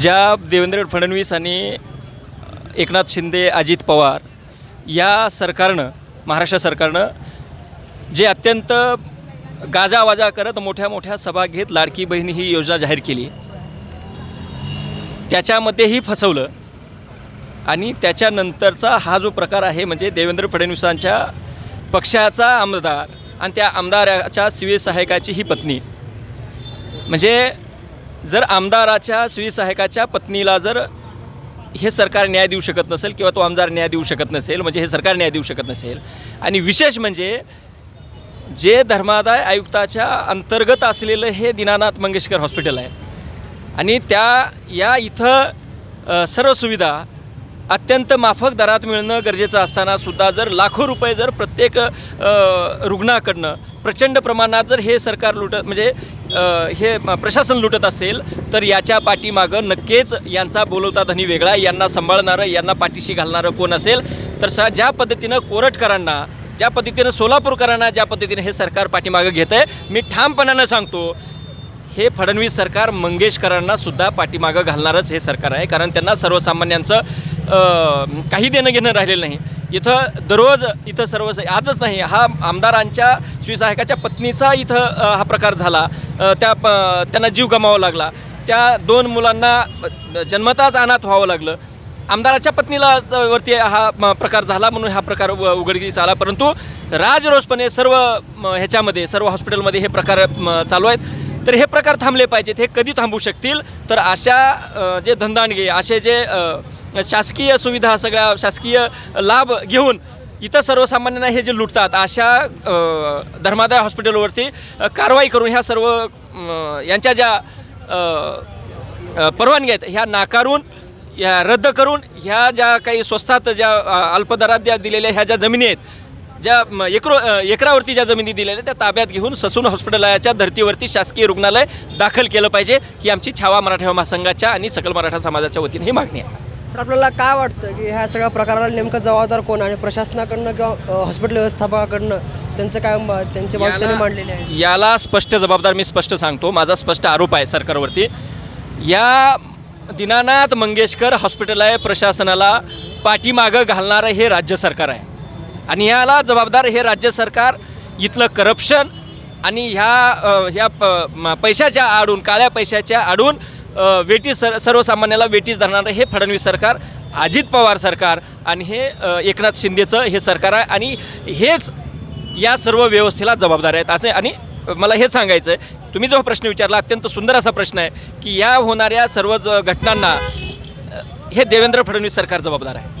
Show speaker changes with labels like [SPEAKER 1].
[SPEAKER 1] ज्या देवेंद्र फडणवीस आणि एकनाथ शिंदे अजित पवार या सरकारनं महाराष्ट्र सरकारनं जे अत्यंत गाजावाजा करत मोठ्या मोठ्या सभा घेत लाडकी बहीण ही योजना जाहीर केली. त्याच्यामध्येही फसवलं आणि त्याच्यानंतरचा हा जो प्रकार आहे म्हणजे देवेंद्र फडणवीसांच्या पक्षाचा आमदार आणि त्या आमदाराच्या स्वीय सहायकाची ही पत्नी. म्हणजे जर आमदाराच्या स्वीसहायकाच्या पत्नीला जर हे सरकार न्याय देऊ शकत नसेल किंवा तो आमदार न्याय देऊ शकत नसेल म्हणजे हे सरकार न्याय देऊ शकत नसेल आणि विशेष म्हणजे जे धर्मादाय आयुक्ताच्या अंतर्गत असलेलं हे दीनानाथ मंगेशकर हॉस्पिटल आहे आणि त्या या इथं सर्व सुविधा अत्यंत माफक दरात मिळणं गरजेचं असताना सुद्धा जर लाखो रुपये जर प्रत्येक रुग्णाकडनं प्रचंड प्रमाणात जर हे सरकार लुटत म्हणजे हे प्रशासन लुटत असेल तर याच्या पाठीमागं नक्कीच यांचा बोलवता धनी वेगळा यांना सांभाळणारं यांना पाठीशी घालणारं कोण असेल तर स ज्या पद्धतीनं कोरटकरांना ज्या पद्धतीनं सोलापूरकरांना ज्या पद्धतीनं हे सरकार पाठीमागं घेत आहे मी ठामपणानं सांगतो हे फडणवीस सरकार मंगेशकरांना सुद्धा पाठीमागं घालणारच हे सरकार आहे कारण त्यांना सर्वसामान्यांचं काही देणं घेणं राहिलेलं नाही. इथं दररोज इथं सर्व आजच नाही हा आमदारांच्या शिवसहायकाच्या पत्नीचा इथं हा प्रकार झाला. त्या प त्यांना जीव गमावा लागला. त्या दोन मुलांना जन्मताच अनाथ व्हावं लागलं. आमदाराच्या पत्नीला च- वरती हा प्रकार झाला म्हणून हा प्रकार उघडकीस आला. परंतु राजरोसपणे सर्व म, ह्याच्यामध्ये सर्व हॉस्पिटलमध्ये हे प्रकार चालू आहेत. तर हे प्रकार थांबले पाहिजेत हे कधी थांबू शकतील? तर अशा जे धंदाणगे असे जे शासकीय सुविधा सगळ्या शासकीय लाभ घेऊन इथं सर्वसामान्यांना हे जे लुटतात अशा धर्मादाय हॉस्पिटलवरती कारवाई करून ह्या सर्व यांच्या ज्या परवानग्या आहेत ह्या नाकारून या रद्द करून ह्या ज्या काही स्वस्तात ज्या अल्पदरात ज्या दिलेल्या ह्या ज्या जमिनी आहेत ज्या एकरो एकरावरती ज्या जमिनी दिलेल्या त्या ताब्यात घेऊन ससून हॉस्पिटलाच्या धर्तीवरती शासकीय रुग्णालय दाखल केलं पाहिजे ही आमची छावा मराठा महासंघाच्या आणि सकल मराठा समाजाच्या वतीने ही मागणी आहे.
[SPEAKER 2] तर आपल्याला काय वाटतं की ह्या सगळ्या प्रकाराला नेमकं जबाबदार कोण आणि प्रशासनाकडनं किंवा हॉस्पिटल व्यवस्थापकाकडनं त्यांचं काय म- त्यांच्या बाजू त्यांनी मांडलेले आहे?
[SPEAKER 1] याला स्पष्ट जबाबदार मी स्पष्ट सांगतो. माझा स्पष्ट आरोप आहे सरकारवरती. या दीनानाथ मंगेशकर हॉस्पिटल आहे प्रशासनाला पाठीमागं घालणारं हे राज्य सरकार आहे. आणि याला जबाबदार हे राज्य सरकार इथलं करप्शन आणि ह्या ह्या पैशाच्या आडून काळ्या पैशाच्या आडून वेटी सर सर्वसामान्याला वेटीस धरणारं हे फडणवीस सरकार अजित पवार सरकार आणि हे एकनाथ शिंदेचं हे सरकार आहे आणि हेच या सर्व व्यवस्थेला जबाबदार आहेत असे आणि मला हेच सांगायचं आहे. तुम्ही जो प्रश्न विचारला अत्यंत सुंदर असा प्रश्न आहे की या होणाऱ्या सर्व ज- घटनांना हे देवेंद्र फडणवीस सरकार जबाबदार आहे.